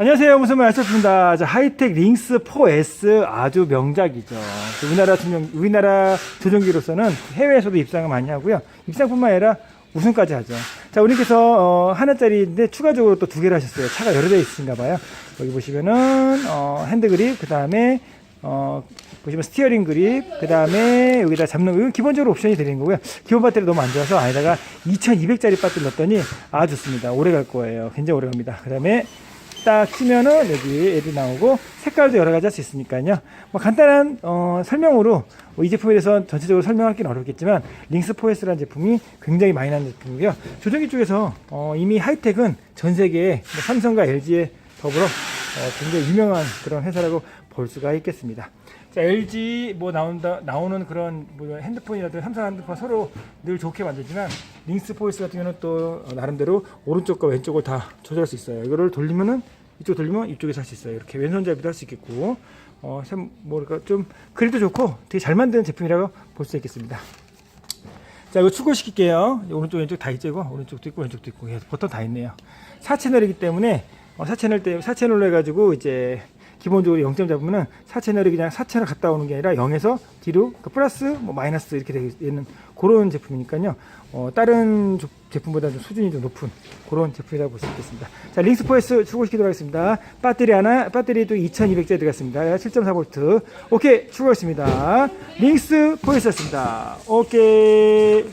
안녕하세요. 무슨 말 하셨습니다. 자, 하이텍 링스 4S 아주 명작이죠. 그 우리나라 조정, 우리나라 조종기로서는 해외에서도 입상을 많이 하고요. 입상뿐만 아니라 우승까지 하죠. 자, 우리께서 어, 하나짜리인데 추가적으로 또 두 개를 하셨어요. 차가 여러 대 있으신가 봐요. 여기 보시면은 어, 핸드 그립, 그 다음에 어, 보시면 스티어링 그립, 그 다음에 여기다 잡는 거, 이건 기본적으로 옵션이 드리는 거고요. 기본 배터리 너무 안 좋아서 안에다가 2200짜리 배터리 넣었더니 아주 좋습니다. 오래 갈 거예요. 굉장히 오래 갑니다. 그 다음에 딱 키면은 여기 애들 나오고 색깔도 여러 가지 할 수 있으니까요. 뭐 간단한 어, 설명으로 뭐 이 제품에 대해서 전체적으로 설명하기는 어렵겠지만 링스 4S라는 제품이 굉장히 많이 나는 제품이고요. 조종기 쪽에서 어, 이미 하이텍은 전 세계에 뭐 삼성과 LG에 더불어 어, 굉장히 유명한 그런 회사라고 볼 수가 있겠습니다. 자, LG 뭐 나온다 나오는 그런 뭐 핸드폰이라든지 삼성 핸드폰 서로 늘 좋게 만들지만 링스 포이스 같은 경우는 또 어, 나름대로 오른쪽과 왼쪽을 다 조절할 수 있어요. 이거를 돌리면은 이쪽 돌리면 이쪽에서 할 수 있어요. 이렇게 왼손잡이도 할 수 있겠고 어, 참 뭐랄까 좀 그래도 좋고 되게 잘 만든 제품이라고 볼 수 있겠습니다. 자, 이거 출고시킬게요. 오른쪽, 왼쪽 다 있죠, 이거? 오른쪽도 있고, 왼쪽도 있고. 예, 버튼 다 있네요. 4채널이기 때문에, 어, 4채널 때, 4채널로 해가지고, 이제, 기본적으로 0점 잡으면은 4채널이 그냥 4채널 갔다 오는 게 아니라 0에서 뒤로, 그 플러스, 뭐, 마이너스 이렇게 되어 있는 그런 제품이니까요. 어, 다른 조- 제품보다 좀 수준이 좀 높은 그런 제품이라고 볼 수 있겠습니다. 자, 링스 4S 출고시키도록 하겠습니다. 배터리 하나, 배터리도 2200짜리 들어갔습니다. 7.4V. 오케이, 출고했습니다. 링스 4S였습니다. 오케이.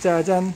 짜잔.